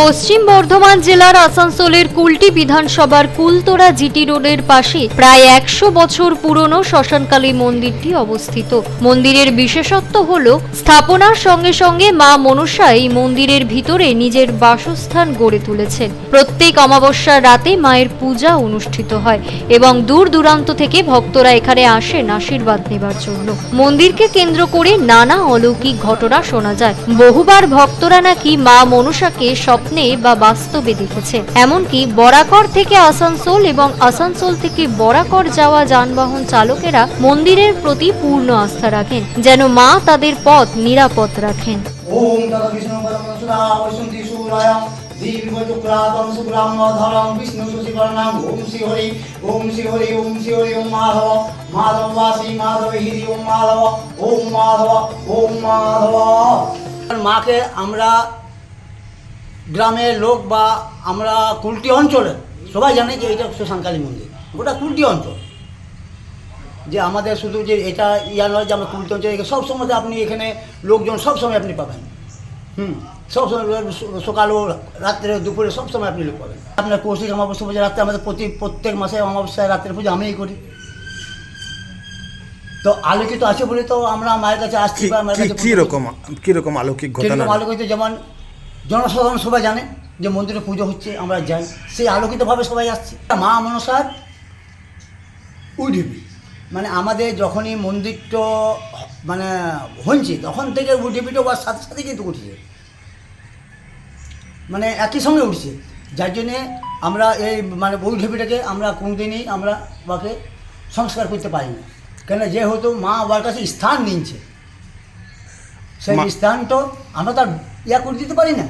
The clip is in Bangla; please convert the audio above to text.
পশ্চিম বর্ধমান জেলার আসানসোলের কুলটি বিধানসভার কুলতোড়া জিটি রোডের পাশে প্রায় একশো বছর পুরনো শ্মশানকালী মন্দিরটি অবস্থিত। মন্দিরের বিশেষত্ব হল। স্থাপনার সঙ্গে সঙ্গে মা মনসা এই মন্দিরের ভিতরে নিজের বাসস্থান গড়ে তুলেছেন। প্রত্যেক অমাবস্যার রাতে মায়ের পূজা অনুষ্ঠিত হয় এবং দূর দূরান্ত থেকে ভক্তরা এখানে আসেন আশীর্বাদ নেবার জন্য। মন্দিরকে কেন্দ্র করে নানা অলৌকিক ঘটনা শোনা যায়। বহুবার ভক্তরা নাকি মা মনসাকে স্বপ্নে বা বাস্তবে দেখেছে। এমনকি বরাকর থেকে আসানসোল এবং আসানসোল থেকে বরাকর যাওয়া যানবাহন চালকেরা মন্দিরের প্রতি পূর্ণ আস্থা রাখেন। যেন মা তাদের পথ নিরাপদ রাখেন। ওম তদ বিষ্ণু পরম সুরা বৈষ্ণবী সুরায় ধরম বিষ্ণু সুশিবর্ণাম ওম শ্রী হরি ওম শ্রী হরি ওম শ্রী হরি ওম মাধব মাধব বাসী মাধব হিরি ওম মাধব ওম মাধব ওম মাধব। মাকে আমরা গ্রামের লোক বা আমরা কুলটি অঞ্চলে সবাই জানে যে এটা শ্মশানকালী মন্দির। গোটা কুলটি অঞ্চল। যে আমাদের শুধু যে এটা ইয়া নয় যে আমরা কুলটি অঞ্চলে সব সময় আপনি এখানে লোকজন সব সময় আপনি পাবেন। হুম সব সময় সকালও রাত্রে দুপুরে সব সময় আপনি লোক পাবেন। আপনার কৌশিক অমাবস্যা পূজা রাত্রে আমাদের প্রতি প্রত্যেক মাসে অমাবস্যায় রাত্রে পুজো আমিই করি। তো আলোকিত আছে বলে তো আমরা মায়ের কাছে আসছি বা মায়ের কাছে কি পুজো রকম কি ঘটনা কীরকম আলোকিত যেমন জনসাধারণ সবাই জানে যে মন্দিরে পুজো হচ্ছে আমরা যাই। সেই আলোকিতভাবে সবাই আসছে। মা মনসার উডিবি মানে আমাদের যখনই মন্দিরটা মানে হচ্ছে তখন থেকে উডিবিটা ওর সাথে সাথে কিন্তু উঠছে। মানে একই সঙ্গে উঠছে। যার জন্যে আমরা এই মানে ঢেপিটাকে আমরা কোনোদিনই আমরা ওকে সংস্কার করতে পারি না কেন যেহেতু মা ওর কাছে স্থান নিচ্ছে সেই স্থানটা আমরা তার ইয়া করে দিতে পারি না।